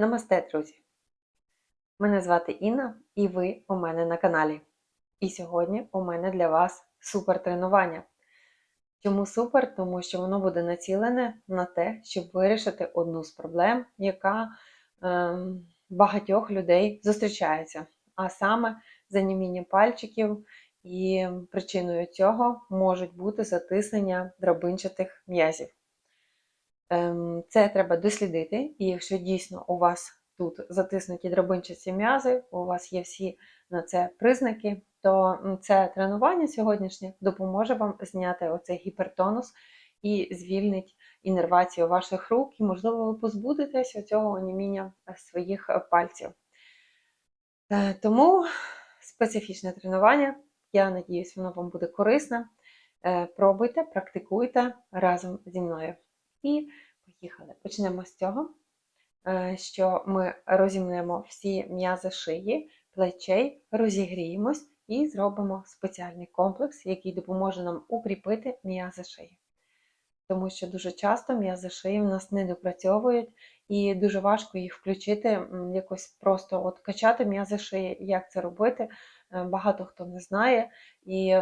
Намасте, друзі! Мене звати Інна, і ви у мене на каналі. І сьогодні у мене для вас супер тренування. Чому супер? Тому що воно буде націлене на те, щоб вирішити одну з проблем, яка ем, багатьох людей зустрічається. А саме заніміння пальчиків, і причиною цього можуть бути затиснення драбинчатих м'язів. Ем, Це треба дослідити, і якщо дійсно у вас тут затиснуті драбинчасті м'язи, у вас є всі на це признаки, то це тренування сьогоднішнє допоможе вам зняти оцей гіпертонус і звільнить інервацію ваших рук, і, можливо, ви позбудетесь цього оніміння своїх пальців. Е, Тому специфічне тренування, я надіюсь, воно вам буде корисне. Е, Пробуйте, практикуйте разом зі мною. І поїхали. Почнемо з цього, е, що ми розімнемо всі м'язи шиї, плечей, розігріємось і зробимо спеціальний комплекс, який допоможе нам укріпити м'язи шиї. Тому що дуже часто м'язи шиї в нас не допрацьовують, і дуже важко їх включити, якось просто от качати м'язи шиї. Як це робити? Е, Багато хто не знає. І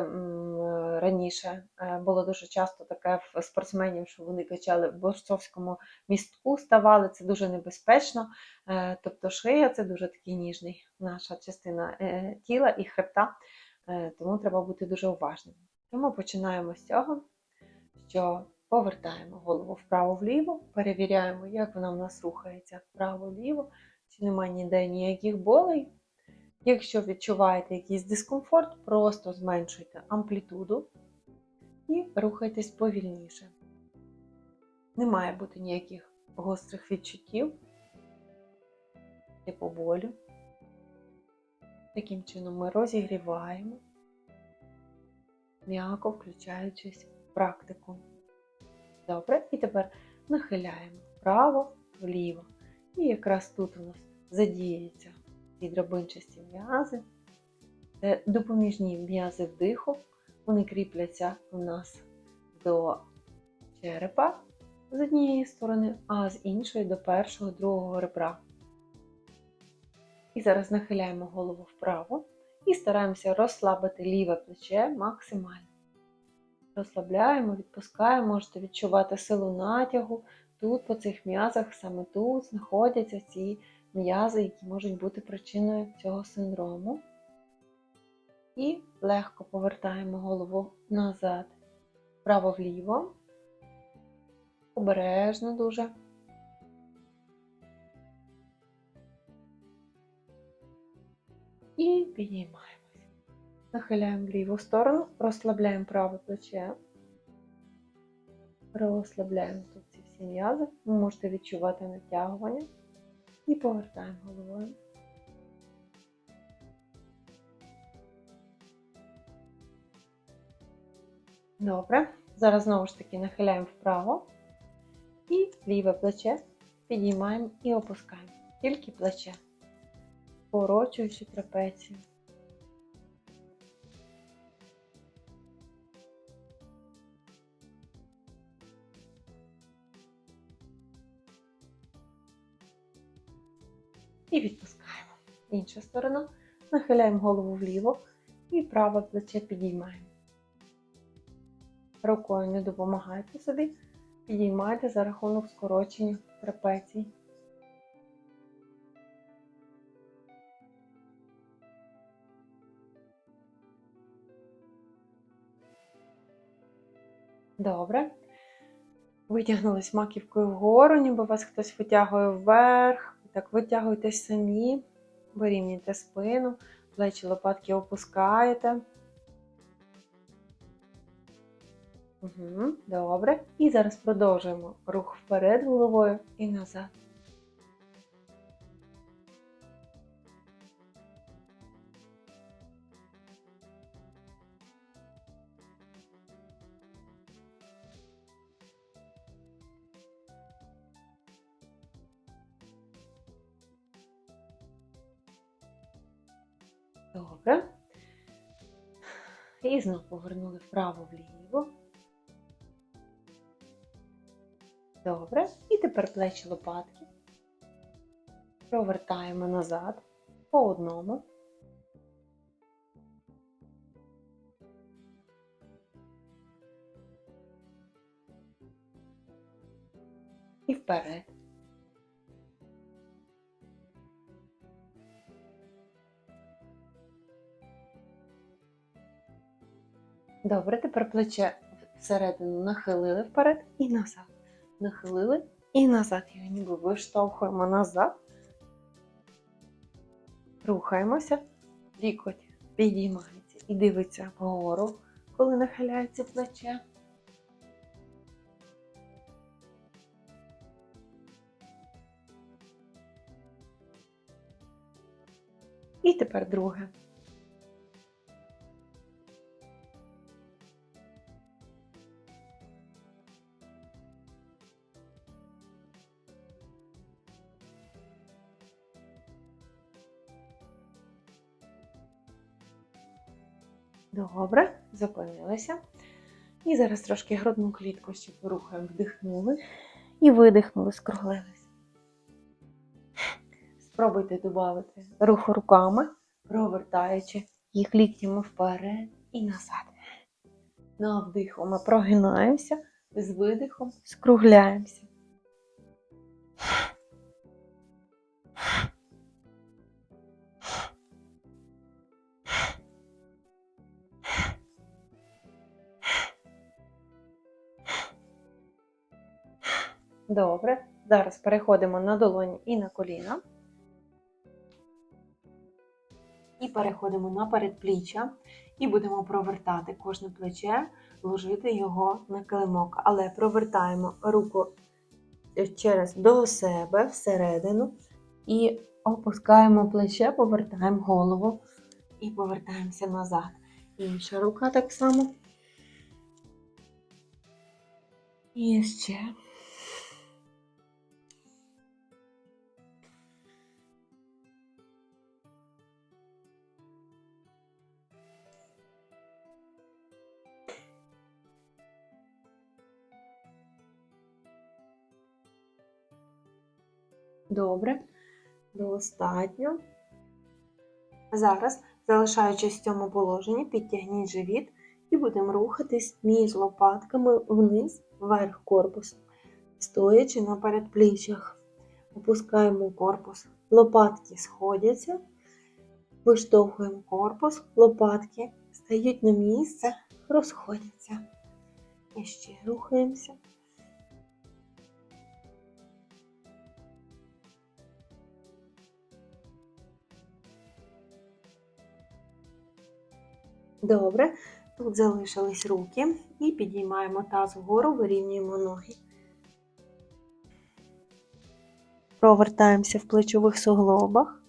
раніше е, було дуже часто таке в спортсменів, що вони качали в борцовському містку, ставали це дуже небезпечно. Е, Тобто шия це дуже такий ніжний наша частина е, тіла і хребта, Е, тому треба бути дуже уважним. Тому починаємо з цього, що повертаємо голову вправо-вліво, перевіряємо, як вона в нас рухається вправо-вліво, чи немає ніде ніяких болей. Якщо відчуваєте якийсь дискомфорт, просто зменшуйте амплітуду і рухайтесь повільніше. Не має бути ніяких гострих відчуттів, типу болю. Таким чином ми розігріваємо, м'яко включаючись в практику. Добре, і тепер нахиляємо вправо, вліво. І якраз тут у нас задіється ці драбинчасті м'язи. Це допоміжні м'язи вдиху. Вони кріпляться у нас до черепа з однієї сторони, а з іншої до першого, другого ребра. І зараз нахиляємо голову вправо і стараємося розслабити ліве плече максимально. Розслабляємо, відпускаємо, можете відчувати силу натягу. Тут, по цих м'язах, саме тут знаходяться ці м'язи, які можуть бути причиною цього синдрому. І легко повертаємо голову назад, вправо-вліво, обережно дуже. І підіймаємось. Нахиляємо в ліву сторону, розслабляємо праве плече, розслабляємо тут ці всі м'язи. Ви можете відчувати натягування і повертаємо головою. Добре. Зараз знову ж таки нахиляємо вправо і ліве плече підіймаємо і опускаємо. Тільки плече, порочуючи трапецію. І відпускаємо. Інша сторона. Нахиляємо голову вліво і праве плече підіймаємо. Рукою не допомагайте собі, підіймайте за рахунок скорочення трапецій. Добре. Витягнулись маківкою вгору, ніби вас хтось витягує вверх. Так, витягуйтесь самі, вирівнюйте спину, плечі лопатки опускаєте. Угу, Добре. І зараз продовжуємо рух вперед головою і назад. Добре. І знову повернули вправо-вліво. Добре. І тепер плечі лопатки. Провертаємо назад по одному. І вперед. Добре, тепер плече всередину нахилили вперед і назад. Нахилили і назад. Його ніби виштовхуємо назад. Рухаємося. Лікоть підіймається і дивиться вгору, коли нахиляється плече. І тепер друге. Добре, зупинилися. І зараз трошки грудну клітку ще порухаємо, вдихнули і видихнули, скруглились. Спробуйте додати руху руками, провертаючи їх ліктями вперед і назад. На вдиху ми прогинаємося, з видихом скругляємося. Добре. Зараз переходимо на долоні і на коліна. І переходимо на передпліччя. І будемо провертати кожне плече, ложити його на килимок. Але провертаємо руку через до себе всередину і опускаємо плече, повертаємо голову і повертаємося назад. Інша рука так само. І ще. Добре, достатньо. Зараз, залишаючись в цьому положенні, підтягніть живіт і будемо рухатись між лопатками вниз, вверх корпусу, стоячи на передпліччях. Опускаємо корпус. Лопатки сходяться, виштовхуємо корпус, лопатки стають на місце, розходяться. І ще рухаємося. Добре, тут залишились руки і підіймаємо таз вгору, вирівнюємо ноги. Провертаємося в плечових суглобах.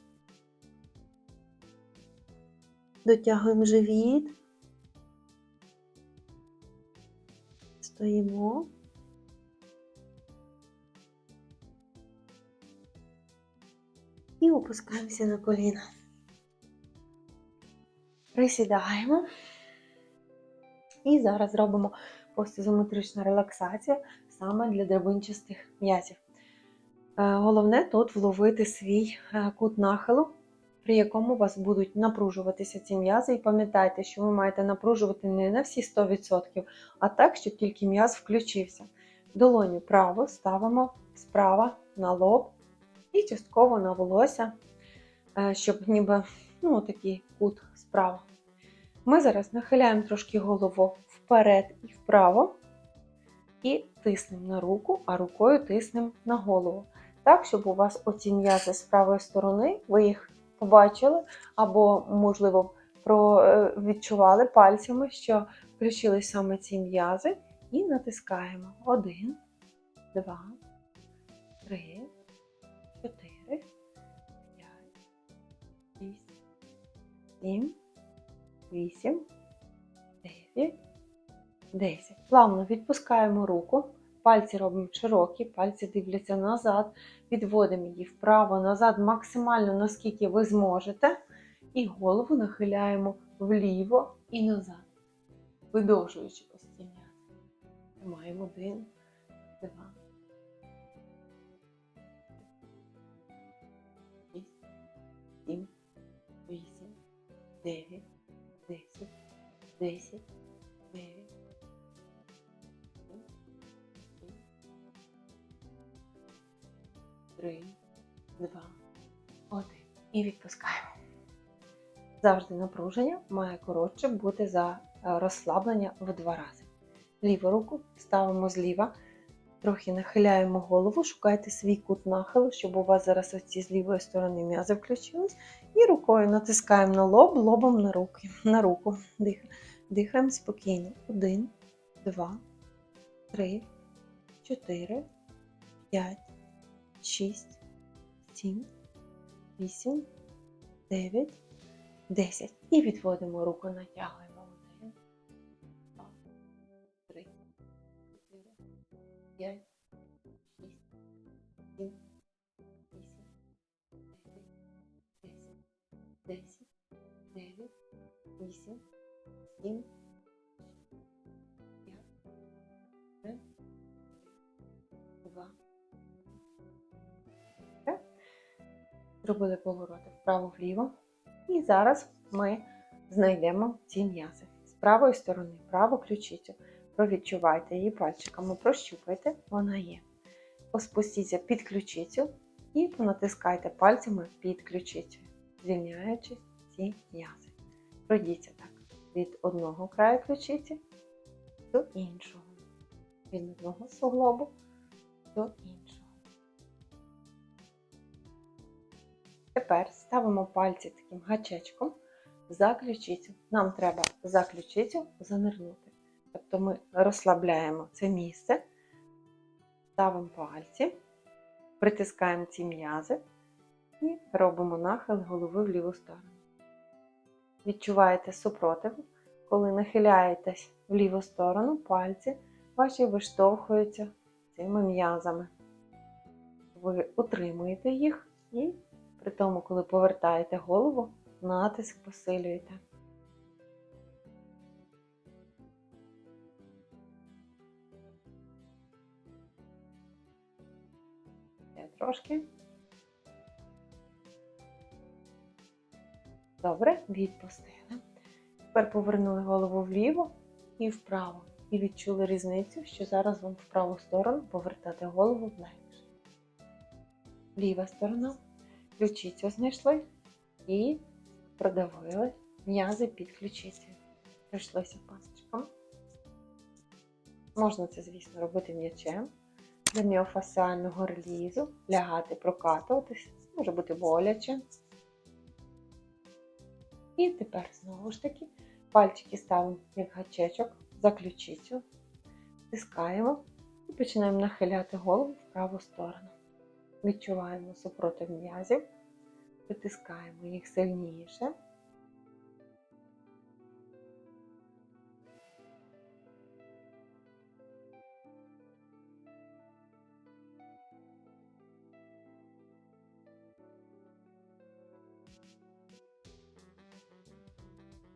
Дотягуємо живіт. Стоїмо. І опускаємося на коліна. Присідаємо. І зараз робимо постізометричну релаксацію саме для драбинчастих м'язів. Е, Головне тут вловити свій е, кут нахилу, при якому у вас будуть напружуватися ці м'язи. І пам'ятайте, що ви маєте напружувати не на всі 100%, а так, щоб тільки м'яз включився. Долоню право ставимо справа на лоб і частково на волосся, щоб ніби ну, такий кут справа. Ми зараз нахиляємо трошки голову вперед і вправо, і тиснемо на руку, а рукою тиснемо на голову. Так, щоб у вас оці м'язи з правої сторони, ви їх побачили, або, можливо, е, відчували пальцями, що включились саме ці м'язи, і натискаємо. Один, два, 7, 8, 9, 10. Плавно відпускаємо руку. Пальці робимо широкі, пальці дивляться назад, відводимо її вправо, назад, максимально, наскільки ви зможете. І голову нахиляємо вліво і назад, видовжуючи постійно. Тримаємо один. 9, 10, 10, 9, три, два, один. І відпускаємо. Завжди напруження має коротше бути за е, розслаблення в два рази. Ліву руку ставимо зліва трохи нахиляємо голову, шукайте свій кут нахилу, щоб у вас зараз оці з лівої сторони м'язи включились. І рукою натискаємо на лоб, лобом на, руки, на руку. Дих, дихаємо спокійно. Один, два, три, чотири, п'ять, шість, сім, вісім, дев'ять. 10. І відводимо руку, натягуємо. 5, 6, 7, 8, 9, 10, 10, 9, 8, 7, 5, 3, 2. Зробили повороти вправо-вліво. І зараз ми знайдемо ці м'язи. З правої сторони праву ключицю. Провідчувайте її пальчиками, прощупайте, вона є. Поспустіться під ключицю і понатискайте пальцями під ключицю, звільняючи ці м'язи. Пройдіться так від одного краю ключиці до іншого. Від одного суглобу до іншого. Тепер ставимо пальці таким гачечком за ключицю. Нам треба за ключицю занирнути. Тобто ми розслабляємо це місце, ставимо пальці, притискаємо ці м'язи і робимо нахил голови в ліву сторону. Відчуваєте супротив, коли нахиляєтесь в ліву сторону, пальці ваші виштовхуються цими м'язами. Ви утримуєте їх і при тому, коли повертаєте голову, натиск посилюєте. Трошки. Добре, відпустили. Тепер повернули голову вліво і вправо. І відчули різницю, що зараз вам в праву сторону повертати голову легше. Ліва сторона ключицю знайшли і продавили м'язи під ключицею. Пройшлися пасочком. Можна це, звісно, робити м'ячем для міофасіального релізу, лягати, прокатуватись, може бути боляче. І тепер знову ж таки пальчики ставимо як гачечок за ключицю, стискаємо і починаємо нахиляти голову в праву сторону. Відчуваємо супротив м'язів, притискаємо їх сильніше.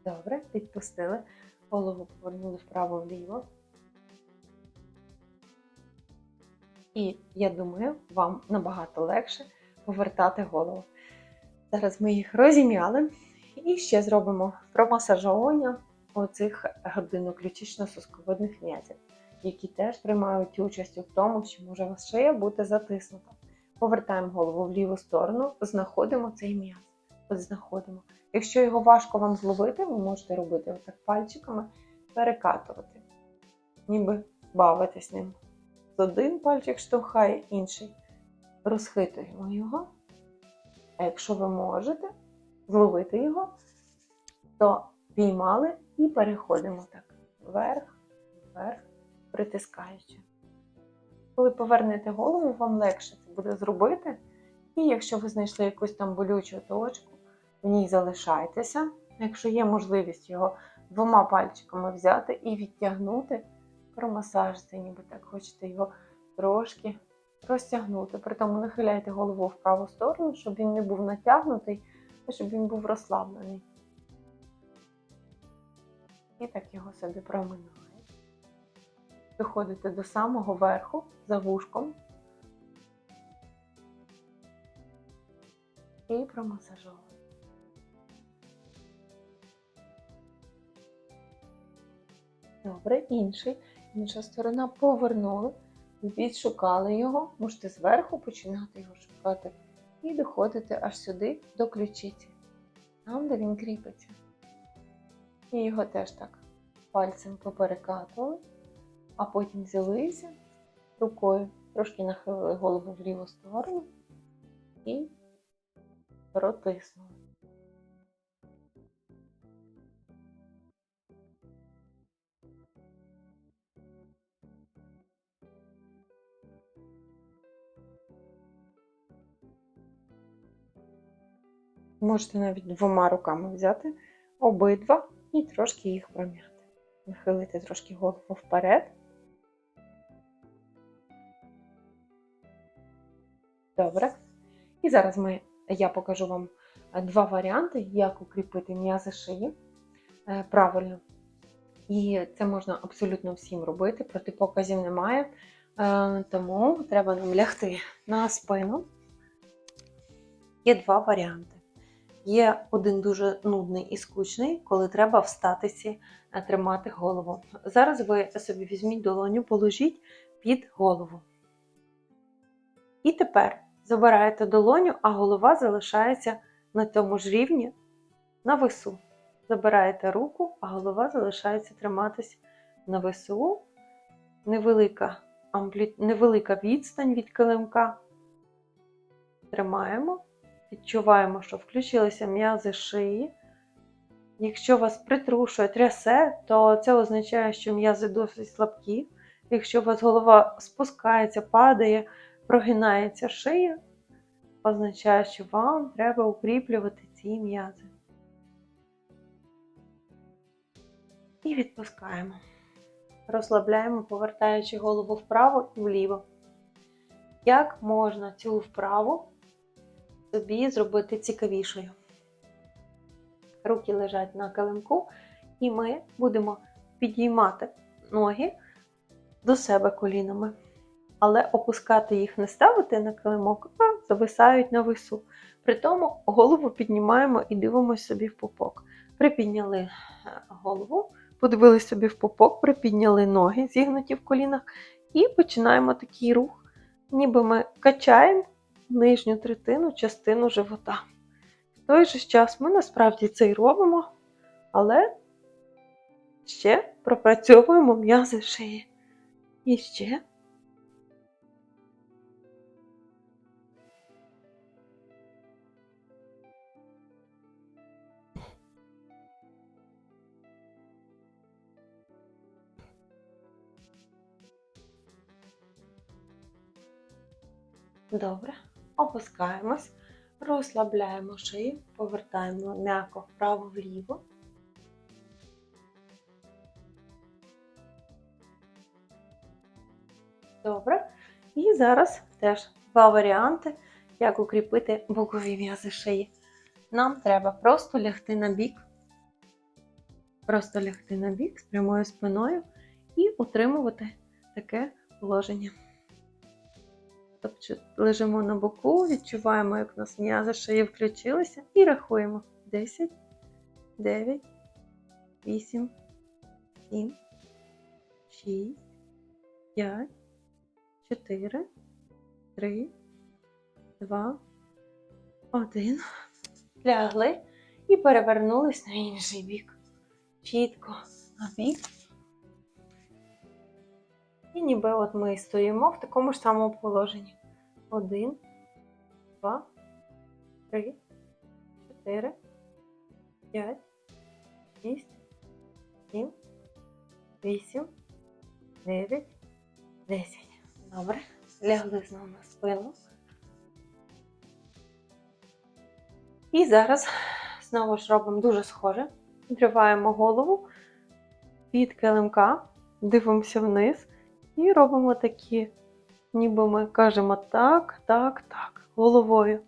Добре, відпустили, голову повернули вправо-вліво. І я думаю, вам набагато легше повертати голову. Зараз ми їх розім'яли і ще зробимо промасажування оцих грудино-ключично-сосковидних м'язів, які теж приймають участь у тому, що може ваша шия бути затиснута. Повертаємо голову в ліву сторону, знаходимо цей м'яз. Знаходимо. Якщо його важко вам зловити, ви можете робити отак пальчиками, перекатувати, ніби бавитись ним один пальчик штовхає, інший. Розхитуємо його. А якщо ви можете зловити його, то піймали і переходимо так. Вверх, вверх, притискаючи. Коли повернете голову, вам легше це буде зробити. І якщо ви знайшли якусь там болючу точку, в ній залишайтеся. Якщо є можливість його двома пальчиками взяти і відтягнути промасажте, ніби так хочете його трошки розтягнути. При тому нахиляйте голову в праву сторону, щоб він не був натягнутий, а щоб він був розслаблений. І так його собі проминаєте. Виходите до самого верху за вушком і промасажовуєте. Добре, інший. Інша сторона повернули, відшукали його, можете зверху починати його шукати і доходити аж сюди до ключиці, там, де він кріпиться. І його теж так пальцем поперекатували, а потім взялися рукою, трошки нахилили голову в ліву сторону і протиснули. Можете навіть двома руками взяти обидва і трошки їх пром'яти. Нахилити трошки голову вперед. Добре. І зараз ми, я покажу вам е, два варіанти, як укріпити м'язи шиї е, правильно. І це можна абсолютно всім робити, протипоказів немає. Е, Тому треба нам лягти на спину. Є два варіанти. Є один дуже нудний і скучний, коли треба встатися, е, тримати голову. Зараз ви собі візьміть долоню, положіть під голову. І тепер забираєте долоню, а голова залишається на тому ж рівні на весу. Забираєте руку, а голова залишається триматись на весу. Невелика, амплі... Невелика відстань від килимка. Тримаємо. Відчуваємо, що включилися м'язи шиї. Якщо вас притрушує, трясе, то це означає, що м'язи досить слабкі. Якщо у вас голова спускається, падає, прогинається шия, означає, що вам треба укріплювати ці м'язи. І відпускаємо. Розслабляємо, повертаючи голову вправо і вліво. Як можна цю вправу собі зробити цікавішою? Руки лежать на килимку, і ми будемо підіймати ноги до себе колінами. Але опускати їх не ставити на килимок, а зависають на вису. При тому голову піднімаємо і дивимося собі в пупок. Припідняли е, голову, подивилися собі в пупок, припідняли ноги, зігнуті в колінах, і починаємо такий рух, ніби ми качаємо нижню третину, частину живота. В той же час ми насправді це й робимо, але ще пропрацьовуємо м'язи шиї. І ще. Добре. Опускаємось, розслабляємо шию, повертаємо м'яко вправо-вліво. Добре. І зараз теж два варіанти, як укріпити бокові м'язи шиї. Нам треба просто лягти на бік, просто лягти на бік з прямою спиною і утримувати таке положення. Тобто лежимо на боку, відчуваємо, як у нас м'язи шиї включилися, і рахуємо 10, 9, 8, 7, 6, 5, 4, 3, 2, 1. Лягли і перевернулись на інший бік. Чітко на бік. І ніби от ми стоїмо в такому ж самому положенні. Один, два, три, чотири, п'ять, шість, сім, вісім, дев'ять, десять. Добре. Лягли знову на спину. І зараз знову ж робимо дуже схоже. Відриваємо голову від килимка, дивимося вниз. І робимо такі, ніби ми кажемо так, так, так. Головою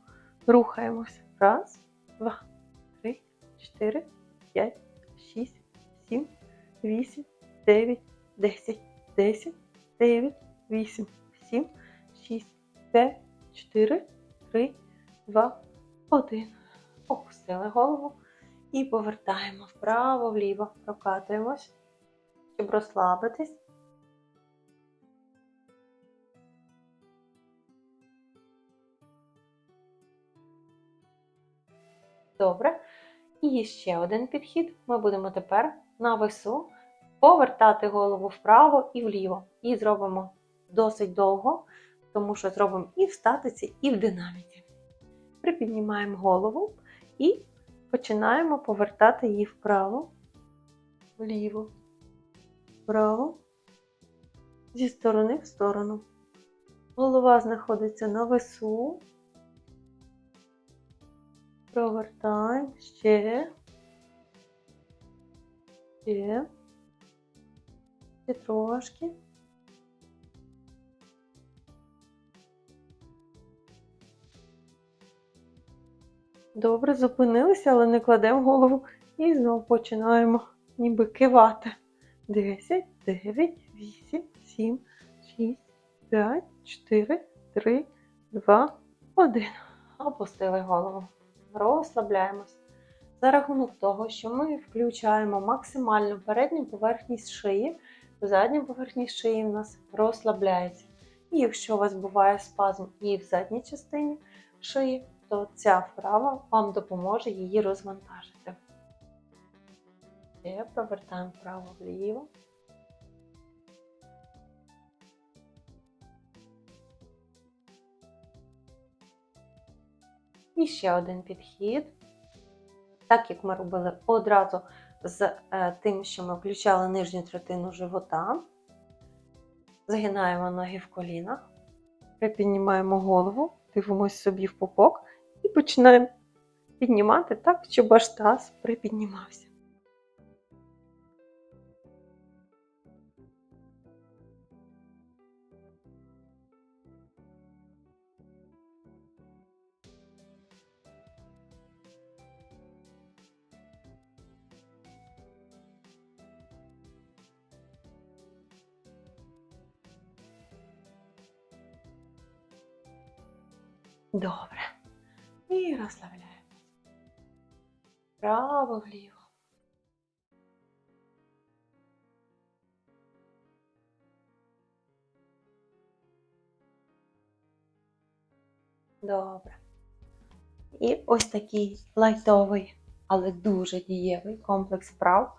рухаємося. Раз, два, три, чотири, п'ять, шість, сім, вісім, дев'ять, десять, десять, дев'ять, вісім, сім, шість, п'ять, чотири, три, два, один. Опустили голову і повертаємо вправо-вліво, прокатуємось. щоб розслабитись. Добре. І ще один підхід. Ми будемо тепер на весу повертати голову вправо і вліво. І зробимо досить довго, тому що зробимо і в статиці, і в динаміці. Припіднімаємо голову і починаємо повертати її вправо, вліво, вправо, зі сторони в сторону. Голова знаходиться на весу. Провертаємо ще. Ще. Ще трошки. Добре, зупинилися, але не кладемо голову. І знову починаємо ніби кивати. 10, 9, 8, 7, 6, 5, 4, 3, 2, 1. Опустили голову. Розслабляємось. За рахунок того, що ми включаємо максимальну передню поверхність шиї, задня поверхність шиї в нас розслабляється. І якщо у вас буває спазм і в задній частині шиї, то ця вправа вам допоможе її розвантажити. Ще провертаємо вправо-вліво. І ще один підхід. Так як ми робили одразу з е, тим, що ми включали нижню третину живота, загинаємо ноги в колінах, припіднімаємо голову, дивимося собі в пупок і починаємо піднімати так, щоб аж таз припіднімався. Добре. І розслабляємось. Право вліво. Добре. І ось такий лайтовий, але дуже дієвий комплекс вправ,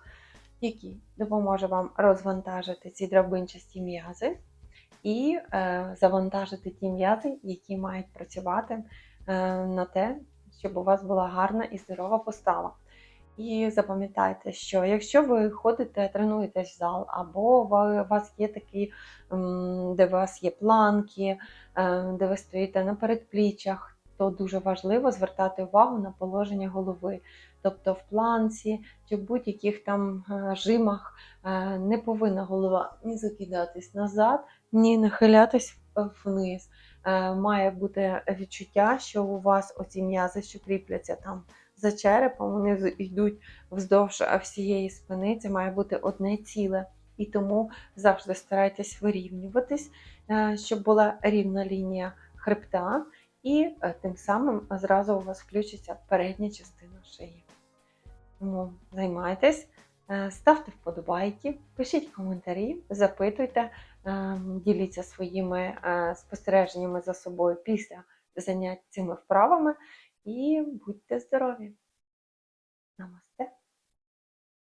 який допоможе вам розвантажити ці драбинчасті м'язи і е, завантажити ті м'язи, які мають працювати е, на те, щоб у вас була гарна і здорова постава. І запам'ятайте, що якщо ви ходите, тренуєтесь в зал, або у вас є такі, де у вас є планки, е, де ви стоїте на передпліччях, то дуже важливо звертати увагу на положення голови. Тобто в планці чи в будь-яких там е, жимах е, не повинна голова ні закидатись назад, ні нахилятись е, вниз. Має бути відчуття, що у вас оці м'язи, що кріпляться там за черепом, вони йдуть вздовж всієї спини. Це має бути одне ціле. І тому завжди старайтесь вирівнюватись, щоб була рівна лінія хребта, і тим самим зразу у вас включиться передня частина шиї. Тому займайтесь, е, ставте вподобайки, пишіть коментарі, запитуйте, е, діліться своїми е, спостереженнями за собою після занять цими вправами і будьте здорові! Намасте!